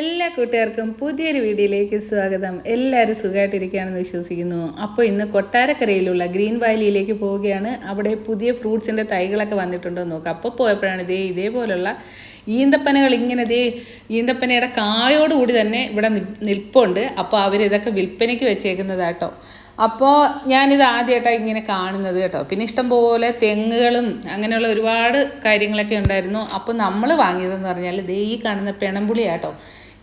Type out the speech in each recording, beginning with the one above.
എല്ലാ കൂട്ടുകാർക്കും പുതിയൊരു വീഡിയോയിലേക്ക് സ്വാഗതം. എല്ലാവരും സുഖമായിട്ടിരിക്കുകയാണെന്ന് വിശ്വസിക്കുന്നു. അപ്പോൾ ഇന്ന് കൊട്ടാരക്കരയിലുള്ള ഗ്രീൻ വാലിയിലേക്ക് പോവുകയാണ്. അവിടെ പുതിയ ഫ്രൂട്ട്സിന്റെ തൈകളൊക്കെ വന്നിട്ടുണ്ടോ നോക്കാം. അപ്പോൾ പോയപ്പോഴാണ് ഇതേ ഇതേപോലുള്ള ഈന്തപ്പനകൾ ഇങ്ങനെ ഇതേ ഈന്തപ്പനയുടെ കായോടുകൂടി തന്നെ ഇവിടെ നിൽപ്പുണ്ട്. അപ്പോൾ അവരിതൊക്കെ വിൽപ്പനയ്ക്ക് വെച്ചേക്കുന്നതാട്ടോ. അപ്പോൾ ഞാനിത് ആദ്യമായിട്ടാണ് ഇങ്ങനെ കാണുന്നത് കേട്ടോ. പിന്നെ ഇഷ്ടംപോലെ തെങ്ങുകളും അങ്ങനെയുള്ള ഒരുപാട് കാര്യങ്ങളൊക്കെ ഉണ്ടായിരുന്നു. അപ്പോൾ നമ്മൾ വാങ്ങിയതെന്ന് പറഞ്ഞാൽ ദേ ഈ കാണുന്ന പെണമ്പുളിയാട്ടോ.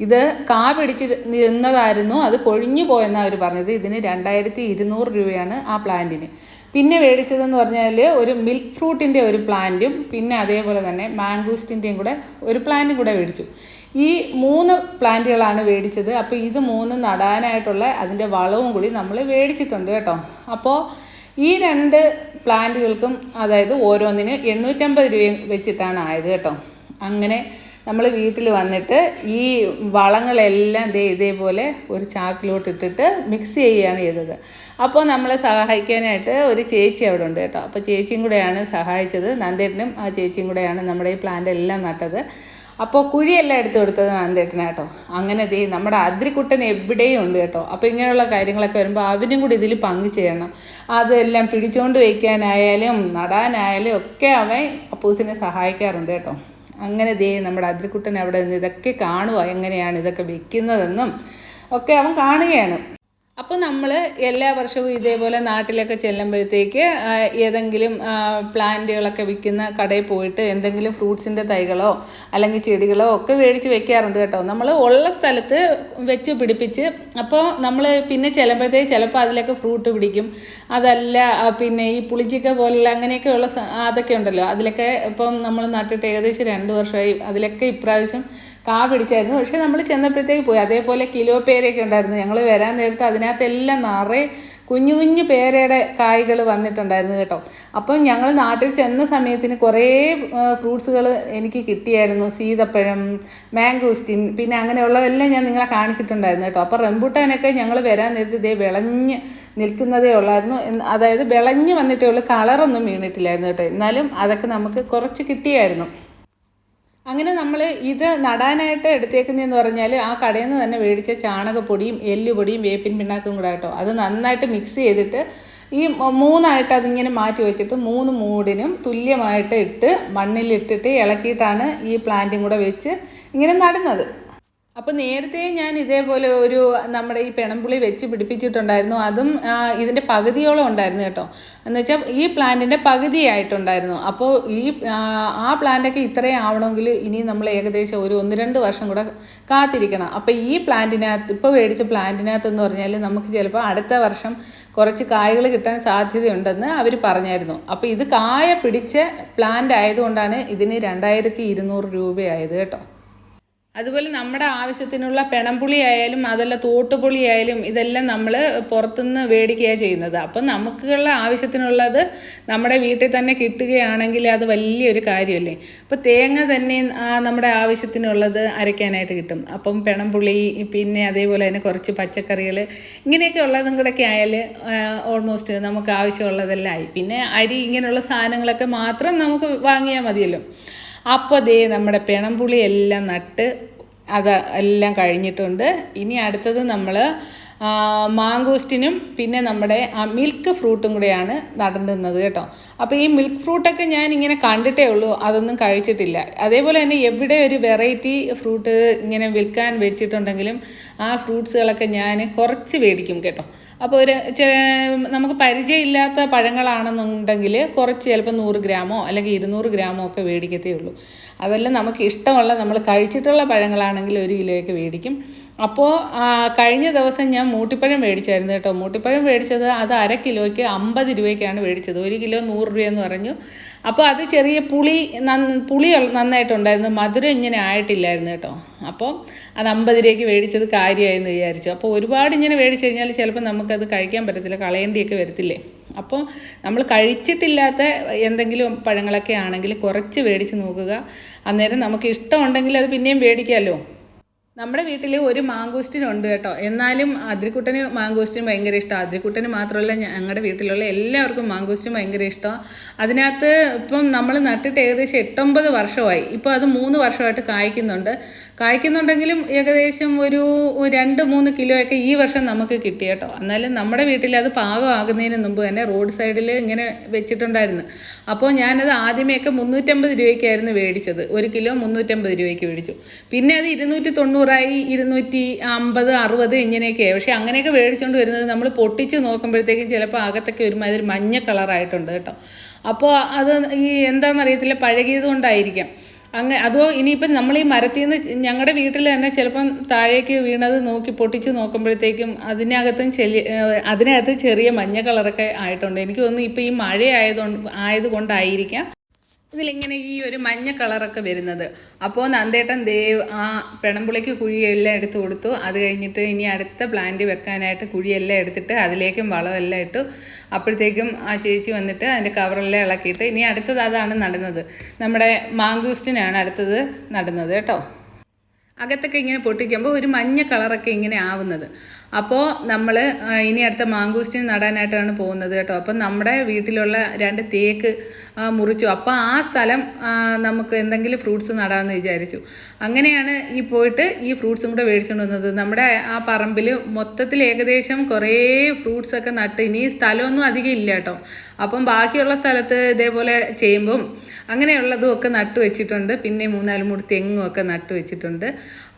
ഇത് കാ പിടിച്ച് നിന്നതായിരുന്നു. അത് കൊഴിഞ്ഞു പോയെന്നാണ് അവർ പറഞ്ഞത്. ഇതിന് രണ്ടായിരത്തി ഇരുന്നൂറ് രൂപയാണ് ആ പ്ലാന്റിന്. പിന്നെ മേടിച്ചതെന്ന് പറഞ്ഞാൽ ഒരു മിൽക്ക് ഫ്രൂട്ടിന്റെ ഒരു പ്ലാന്റും പിന്നെ അതേപോലെ തന്നെ മാംഗൂസ്റ്റിന്റെയും കൂടെ ഒരു പ്ലാന്റും കൂടെ മേടിച്ചു. ഈ മൂന്ന് പ്ലാന്റുകളാണ് മേടിച്ചത്. അപ്പോൾ ഇത് മൂന്ന് നടാനായിട്ടുള്ള അതിന്റെ വളവും കൂടി നമ്മൾ മേടിച്ചിട്ടുണ്ട് കേട്ടോ. അപ്പോൾ ഈ രണ്ട് പ്ലാന്റുകൾക്കും അതായത് ഓരോന്നിനും എണ്ണൂറ്റമ്പത് രൂപ വെച്ചിട്ടാണ് ആയത് കേട്ടോ. അങ്ങനെ നമ്മൾ വീട്ടിൽ വന്നിട്ട് ഈ വളങ്ങളെല്ലാം ദേ ഇതേപോലെ ഒരു ചാക്കിലോട്ട് ഇട്ടിട്ട് മിക്സ് ചെയ്യുകയാണ് ചെയ്തത്. അപ്പോൾ നമ്മളെ സഹായിക്കാനായിട്ട് ഒരു ചേച്ചി അവിടെ ഉണ്ട് കേട്ടോ. അപ്പോൾ ചേച്ചിയും കൂടെയാണ് സഹായിച്ചത്. നന്ദേട്ടനും ആ ചേച്ചിയും കൂടെയാണ് നമ്മുടെ ഈ പ്ലാന്റ് എല്ലാം നട്ടത്. അപ്പോൾ കുഴിയെല്ലാം എടുത്ത് കൊടുത്തത് നന്ദേട്ടനാട്ടോ അങ്ങനെ ദേ നമ്മുടെ അതിരിക്കുട്ടൻ എവിടെയും ഉണ്ട് കേട്ടോ. അപ്പോൾ ഇങ്ങനെയുള്ള കാര്യങ്ങളൊക്കെ വരുമ്പോൾ അവനും കൂടി ഇതിൽ പങ്കു ചേരണം. അതെല്ലാം പിടിച്ചുകൊണ്ട് വയ്ക്കാനായാലും നടാനായാലും ഒക്കെ അവൻ അപ്പൂസിനെ സഹായിക്കാറുണ്ട് കേട്ടോ. അങ്ങനെ ദേ നമ്മുടെ അതിരിക്കുട്ടൻ അവിടെ നിന്ന് ഇതൊക്കെ കാണുക എങ്ങനെയാണ് ഇതൊക്കെ വെക്കുന്നതെന്നും ഒക്കെ അവൻ കാണുകയാണ്. അപ്പോൾ നമ്മൾ എല്ലാ വർഷവും ഇതേപോലെ നാട്ടിലൊക്കെ ചെല്ലുമ്പോഴത്തേക്ക് ഏതെങ്കിലും പ്ലാന്റുകളൊക്കെ വിൽക്കുന്ന കടയിൽ പോയിട്ട് എന്തെങ്കിലും ഫ്രൂട്ട്സിന്റെ തൈകളോ അല്ലെങ്കിൽ ചെടികളോ ഒക്കെ മേടിച്ച് വെക്കാറുണ്ട് കേട്ടോ. നമ്മൾ ഉള്ള സ്ഥലത്ത് വെച്ച് പിടിപ്പിച്ച് അപ്പോൾ നമ്മൾ പിന്നെ ചെല്ലുമ്പോഴത്തേക്ക് ചിലപ്പോൾ അതിലൊക്കെ ഫ്രൂട്ട് പിടിക്കും. അതല്ല പിന്നെ ഈ പുളിച്ചിക്ക പോലുള്ള അങ്ങനെയൊക്കെയുള്ള അതൊക്കെ ഉണ്ടല്ലോ. അതിലൊക്കെ ഇപ്പം നമ്മൾ നട്ടിട്ട് ഏകദേശം രണ്ട് വർഷമായി. അതിലൊക്കെ ഇപ്രാവശ്യം കാ പിടിച്ചായിരുന്നു. പക്ഷെ നമ്മൾ ചെന്നപ്പോഴത്തേക്ക് പോയി. അതേപോലെ കിലോ പേരയൊക്കെ ഉണ്ടായിരുന്നു. ഞങ്ങൾ വരാൻ നേരത്ത് അതിനകത്തെല്ലാം നിറയെ കുഞ്ഞു കുഞ്ഞു പേരയുടെ കായ്കൾ വന്നിട്ടുണ്ടായിരുന്നു കേട്ടോ. അപ്പം ഞങ്ങൾ നാട്ടിൽ ചെന്ന സമയത്തിന് കുറേ ഫ്രൂട്ട്സുകൾ എനിക്ക് കിട്ടിയായിരുന്നു. സീതപ്പഴം മാംഗോസ്റ്റിൻ പിന്നെ അങ്ങനെയുള്ളതെല്ലാം ഞാൻ നിങ്ങളെ കാണിച്ചിട്ടുണ്ടായിരുന്നു കേട്ടോ. അപ്പോൾ റംബൂട്ടാനൊക്കെ ഞങ്ങൾ വരാൻ നേരത്ത് ഇതേ വിളഞ്ഞ് നിൽക്കുന്നതേ ഉള്ളായിരുന്നു. അതായത് വിളഞ്ഞ് വന്നിട്ടേ ഉള്ളൂ. കളറൊന്നും വീണിട്ടില്ലായിരുന്നു കേട്ടോ. എന്നാലും അതൊക്കെ നമുക്ക് കുറച്ച് കിട്ടിയായിരുന്നു. അങ്ങനെ നമ്മൾ ഇത് നടാനായിട്ട് എടുത്തേക്കുന്നതെന്ന് പറഞ്ഞാൽ ആ കടയിൽ നിന്ന് തന്നെ മേടിച്ച ചാണകപ്പൊടിയും എല്ലുപൊടിയും വേപ്പിൻ പിണ്ണാക്കും കൂടെ കേട്ടോ. അത് നന്നായിട്ട് മിക്സ് ചെയ്തിട്ട് ഈ മൂന്നായിട്ട് അതിങ്ങനെ മാറ്റി വെച്ചിട്ട് മൂന്ന് മൂടിനും തുല്യമായിട്ട് ഇട്ട് മണ്ണിലിട്ടിട്ട് ഇളക്കിയിട്ടാണ് ഈ പ്ലാന്റും കൂടെ വെച്ച് ഇങ്ങനെ നടുന്നത്. അപ്പോൾ നേരത്തെ ഞാൻ ഇതേപോലെ ഒരു നമ്മുടെ ഈ പെണംപുളി വെച്ച് പിടിപ്പിച്ചിട്ടുണ്ടായിരുന്നു. അതും ഇതിന്റെ പകുതിയോളം ഉണ്ടായിരുന്നു കേട്ടോ. എന്ന് വെച്ചാൽ ഈ പ്ലാന്റിന്റെ പകുതിയായിട്ടുണ്ടായിരുന്നു. അപ്പോൾ ഈ ആ പ്ലാന്റൊക്കെ ഇത്രയും ആവണമെങ്കിൽ ഇനി നമ്മൾ ഏകദേശം ഒരു ഒന്ന് രണ്ട് വർഷം കൂടെ കാത്തിരിക്കണം. അപ്പോൾ ഈ പ്ലാന്റിനകത്ത് ഇപ്പോൾ മേടിച്ച പ്ലാന്റിനകത്ത് എന്ന് പറഞ്ഞാൽ നമുക്ക് ചിലപ്പോൾ അടുത്ത വർഷം കുറച്ച് കായകൾ കിട്ടാൻ സാധ്യതയുണ്ടെന്ന് അവർ പറഞ്ഞായിരുന്നു. അപ്പോൾ ഇത് കായ പിടിച്ച പ്ലാന്റ് ആയതുകൊണ്ടാണ് ഇതിന് രണ്ടായിരത്തി ഇരുന്നൂറ് രൂപയായത് കേട്ടോ. അതുപോലെ നമ്മുടെ ആവശ്യത്തിനുള്ള പിണംപുളി ആയാലും അതല്ല തോട്ടുപുളി ആയാലും ഇതെല്ലാം നമ്മൾ പുറത്തുനിന്ന് മേടിക്കുകയാണ് ചെയ്യുന്നത്. അപ്പം നമുക്കുള്ള ആവശ്യത്തിനുള്ളത് നമ്മുടെ വീട്ടിൽ തന്നെ കിട്ടുകയാണെങ്കിൽ അത് വലിയൊരു കാര്യമല്ലേ? അപ്പോൾ തേങ്ങ തന്നെ നമ്മുടെ ആവശ്യത്തിനുള്ളത് അരയ്ക്കാനായിട്ട് കിട്ടും. അപ്പം പിണംപുളി പിന്നെ അതേപോലെ തന്നെ കുറച്ച് പച്ചക്കറികൾ ഇങ്ങനെയൊക്കെ ഉള്ളതും കൂടെയൊക്കെ ആയാൽ ഓൾമോസ്റ്റ് നമുക്ക് ആവശ്യമുള്ളതെല്ലാം ആയി. പിന്നെ അരി ഇങ്ങനെയുള്ള സാധനങ്ങളൊക്കെ മാത്രം നമുക്ക് വാങ്ങിയാൽ മതിയല്ലോ. അപ്പോൾ ദേ നമ്മുടെ പിണമ്പുളി എല്ലാം നട്ട് അത് എല്ലാം കഴിഞ്ഞിട്ടുണ്ട്. ഇനി അടുത്തത് നമ്മൾ മാങ്കോസ്റ്റിനും പിന്നെ നമ്മുടെ മിൽക്ക് ഫ്രൂട്ടും കൂടെയാണ് നടുന്നത് കേട്ടോ. അപ്പോൾ ഈ മിൽക്ക് ഫ്രൂട്ടൊക്കെ ഞാൻ ഇങ്ങനെ കണ്ടിട്ടേ ഉള്ളൂ അതൊന്നും കഴിച്ചിട്ടില്ല. അതേപോലെ തന്നെ എവിടെ ഒരു വെറൈറ്റി ഫ്രൂട്ട് ഇങ്ങനെ വിൽക്കാൻ വെച്ചിട്ടുണ്ടെങ്കിലും ആ ഫ്രൂട്ട്സുകളൊക്കെ ഞാൻ കുറച്ച് മേടിക്കും കേട്ടോ. അപ്പോൾ ഒരു നമുക്ക് പരിചയമില്ലാത്ത പഴങ്ങളാണെന്നുണ്ടെങ്കിൽ കുറച്ച് ചിലപ്പോൾ നൂറ് ഗ്രാമോ അല്ലെങ്കിൽ ഇരുന്നൂറ് ഗ്രാമോ ഒക്കെ മേടിക്കത്തേ ഉള്ളൂ. അതെല്ലാം നമുക്ക് ഇഷ്ടമുള്ള നമ്മൾ കഴിച്ചിട്ടുള്ള പഴങ്ങളാണെങ്കിൽ ഒരു കിലോയൊക്കെ മേടിക്കും. അപ്പോൾ കഴിഞ്ഞ ദിവസം ഞാൻ മൂട്ടിപ്പഴം മേടിച്ചായിരുന്നു കേട്ടോ. മൂട്ടിപ്പഴം മേടിച്ചത് അത് അര കിലോയ്ക്ക് അമ്പത് രൂപയ്ക്കാണ് മേടിച്ചത്. ഒരു കിലോ നൂറ് രൂപയെന്ന് പറഞ്ഞു. അപ്പോൾ അത് ചെറിയ പുളി പുളി നന്നായിട്ടുണ്ടായിരുന്നു. മധുരം ഇങ്ങനെ ആയിട്ടില്ലായിരുന്നു കേട്ടോ. അപ്പോൾ അത് അമ്പത് രൂപയ്ക്ക് മേടിച്ചത് കാര്യമായെന്ന് വിചാരിച്ചു. അപ്പോൾ ഒരുപാട് ഇങ്ങനെ മേടിച്ചു കഴിഞ്ഞാൽ ചിലപ്പോൾ നമുക്കത് കഴിക്കാൻ പറ്റത്തില്ല. കളയേണ്ടിയൊക്കെ വരത്തില്ലേ? അപ്പോൾ നമ്മൾ കഴിച്ചിട്ടില്ലാത്ത എന്തെങ്കിലും പഴങ്ങളൊക്കെ ആണെങ്കിൽ കുറച്ച് മേടിച്ച് നോക്കുക. അന്നേരം നമുക്ക് ഇഷ്ടമുണ്ടെങ്കിൽ അത് പിന്നെയും മേടിക്കാമല്ലോ നമ്മുടെ വീട്ടിൽ ഒരു മാങ്കോസ്റ്റിനുണ്ട് കേട്ടോ. എന്നാലും അതിരിക്കുട്ടന് മാങ്കോസ്റ്റിൻ ഭയങ്കര ഇഷ്ടമാണ് അതിരിക്കുട്ടന് മാത്രമല്ല ഞങ്ങളുടെ വീട്ടിലുള്ള എല്ലാവർക്കും മാങ്കോസ്റ്റിൻ ഭയങ്കര ഇഷ്ടമാണ് അതിനകത്ത് ഇപ്പം നമ്മൾ നട്ടിട്ട് ഏകദേശം എട്ടൊമ്പത് വർഷമായി. ഇപ്പോൾ അത് മൂന്ന് വർഷമായിട്ട് കായ്ക്കുന്നുണ്ട്. കായ്ക്കുന്നുണ്ടെങ്കിലും ഏകദേശം ഒരു രണ്ട് മൂന്ന് കിലോയൊക്കെ ഈ വർഷം നമുക്ക് കിട്ടി കേട്ടോ. എന്നാലും നമ്മുടെ വീട്ടിൽ അത് പാകമാകുന്നതിന് മുമ്പ് തന്നെ റോഡ് സൈഡിൽ ഇങ്ങനെ വെച്ചിട്ടുണ്ടായിരുന്നു. അപ്പോൾ ഞാനത് ആദ്യമേയൊക്കെ മുന്നൂറ്റമ്പത് രൂപയ്ക്കായിരുന്നു മേടിച്ചത്. ഒരു കിലോ മുന്നൂറ്റമ്പത് രൂപയ്ക്ക് മേടിച്ചു. പിന്നെ അത് ഇരുന്നൂറ്റി തൊണ്ണൂറായി ഇരുന്നൂറ്റി അമ്പത് അറുപത് ഇങ്ങനെയൊക്കെയായി പക്ഷേ അങ്ങനെയൊക്കെ മേടിച്ചുകൊണ്ട് വരുന്നത് നമ്മൾ പൊട്ടിച്ച് നോക്കുമ്പോഴത്തേക്കും ചിലപ്പോൾ അകത്തൊക്കെ ഒരുമാതിരി മഞ്ഞ കളറായിട്ടുണ്ട് കേട്ടോ. അപ്പോൾ അത് ഈ എന്താണെന്നറിയത്തില്ല പഴകിയത് കൊണ്ടായിരിക്കാം. അങ്ങനെ അതോ ഇനിയിപ്പം നമ്മൾ ഈ മരത്തിൽ നിന്ന് ഞങ്ങളുടെ വീട്ടിൽ തന്നെ ചിലപ്പം താഴേക്ക് വീണത് നോക്കി പൊട്ടിച്ച് നോക്കുമ്പോഴത്തേക്കും അതിനകത്തും ചെലി അതിനകത്ത് ചെറിയ മഞ്ഞ കളറൊക്കെ ആയിട്ടുണ്ട്. എനിക്ക് തോന്നുന്നു ഇപ്പം ഈ മഴ ആയതുകൊണ്ട് ആയതുകൊണ്ടായിരിക്കാം. ഇതിലിങ്ങനെ ഈ ഒരു മഞ്ഞ കളറൊക്കെ വരുന്നത്. അപ്പോൾ നന്ദേട്ടൻ ദേവ് ആ പെണമ്പുളിക്ക് കുഴിയെല്ലാം എടുത്ത് കൊടുത്തു. അത് കഴിഞ്ഞിട്ട് ഇനി അടുത്ത പ്ലാന്റ് വെക്കാനായിട്ട് കുഴിയെല്ലാം എടുത്തിട്ട് അതിലേക്കും വളമെല്ലാം ഇട്ടു. അപ്പോഴത്തേക്കും ആ ചേച്ചി വന്നിട്ട് അതിന്റെ കവറെല്ലാം ഇളക്കിയിട്ട് ഇനി അടുത്തത് അതാണ് നടുന്നത്. നമ്മുടെ മാങ്കൂസ്റ്റിനാണ് അടുത്തത് നടുന്നത് കേട്ടോ. അകത്തൊക്കെ ഇങ്ങനെ പൊട്ടിക്കുമ്പോൾ ഒരു മഞ്ഞ കളറൊക്കെ ഇങ്ങനെ ആവുന്നത്. അപ്പോൾ നമ്മൾ ഇനി അടുത്ത മാങ്കൂസ്റ്റിൻ നടാനായിട്ടാണ് പോകുന്നത് കേട്ടോ. അപ്പം നമ്മുടെ വീട്ടിലുള്ള രണ്ട് തേക്ക് മുറിച്ചു. അപ്പോൾ ആ സ്ഥലം നമുക്ക് എന്തെങ്കിലും ഫ്രൂട്ട്സ് നടാമെന്ന് വിചാരിച്ചു. അങ്ങനെയാണ് ഈ പോയിട്ട് ഈ ഫ്രൂട്ട്സും കൂടെ മേടിച്ചുകൊണ്ട് വന്നത്. നമ്മുടെ ആ പറമ്പിൽ മൊത്തത്തിൽ ഏകദേശം കുറേ ഫ്രൂട്ട്സൊക്കെ നട്ട് ഇനി സ്ഥലമൊന്നും അധികം ഇല്ല കേട്ടോ. അപ്പം ബാക്കിയുള്ള സ്ഥലത്ത് ഇതേപോലെ ചേമ്പും അങ്ങനെയുള്ളതും ഒക്കെ നട്ടു വെച്ചിട്ടുണ്ട്. പിന്നെ മൂന്നാൽ മൂട് തെങ്ങും ഒക്കെ നട്ടു വെച്ചിട്ടുണ്ട്.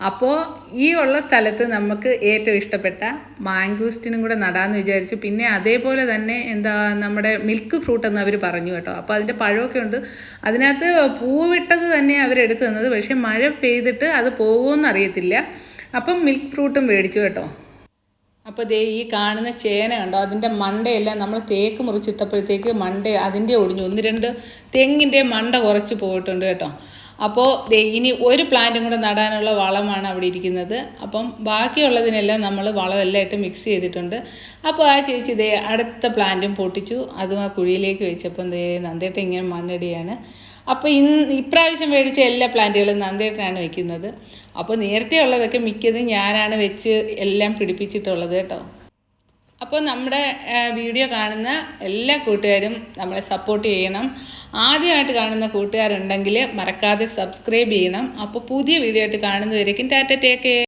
അപ്പോൾ ഈ ഉള്ള സ്ഥലത്ത് നമുക്ക് ഏറ്റവും ഇഷ്ടപ്പെട്ട മാംഗൂസ്റ്റിനും കൂടെ നടാമെന്ന് വിചാരിച്ചു. പിന്നെ അതേപോലെ തന്നെ എന്താ നമ്മുടെ മിൽക്ക് ഫ്രൂട്ട് എന്ന് അവർ പറഞ്ഞു കേട്ടോ. അപ്പോൾ അതിന്റെ പഴമൊക്കെ ഉണ്ട്. അതിനകത്ത് പൂവിട്ടത് തന്നെ അവരെടുത്ത് തന്നത്. പക്ഷേ മഴ പെയ്തിട്ട് അത് പോകുമെന്ന് അറിയത്തില്ല. അപ്പം മിൽക്ക് ഫ്രൂട്ടും മേടിച്ചു കേട്ടോ. അപ്പോൾ ദേ ഈ കാണുന്ന ചേന കണ്ടോ? അതിന്റെ മണ്ടയെല്ലാം നമ്മൾ തേക്ക് മുറിച്ചിട്ടപ്പോഴത്തേക്ക് മണ്ട അതിന്റെ ഒടിഞ്ഞു. ഒന്ന് രണ്ട് തെങ്ങിന്റെ മണ്ട കുറച്ച് പോയിട്ടുണ്ട് കേട്ടോ. അപ്പോൾ ഇനി ഒരു പ്ലാന്റും കൂടെ നടാനുള്ള വളമാണ് അവിടെ ഇരിക്കുന്നത്. അപ്പം ബാക്കിയുള്ളതിനെല്ലാം നമ്മൾ വളമെല്ലാം ഇട്ട് മിക്സ് ചെയ്തിട്ടുണ്ട്. അപ്പോൾ ആ ചേച്ചി ഇതേ അടുത്ത പ്ലാന്റും പൊട്ടിച്ചു. അതും ആ കുഴിയിലേക്ക് വെച്ചപ്പം ദേ നന്ദേട്ട ഇങ്ങനെ മണ്ണിടിയാണ്. അപ്പോൾ ഇന്ന് ഇപ്രാവശ്യം മേടിച്ച എല്ലാ പ്ലാന്റുകളും നന്ദേട്ടനാണ് വെക്കുന്നത്. അപ്പോൾ നേരത്തെ ഉള്ളതൊക്കെ മിക്കതും ഞാനാണ് വെച്ച് എല്ലാം പിടിപ്പിച്ചിട്ടുള്ളത് കേട്ടോ. അപ്പോൾ നമ്മുടെ വീഡിയോ കാണുന്ന എല്ലാ കൂട്ടുകാരും നമ്മളെ സപ്പോർട്ട് ചെയ്യണം. ആദ്യമായിട്ട് കാണുന്ന കൂട്ടുകാരുണ്ടെങ്കിൽ മറക്കാതെ സബ്സ്ക്രൈബ് ചെയ്യണം. അപ്പോൾ പുതിയ വീഡിയോ ആയിട്ട് കാണുന്നവരേക്കും ടാറ്റ ടേക്ക്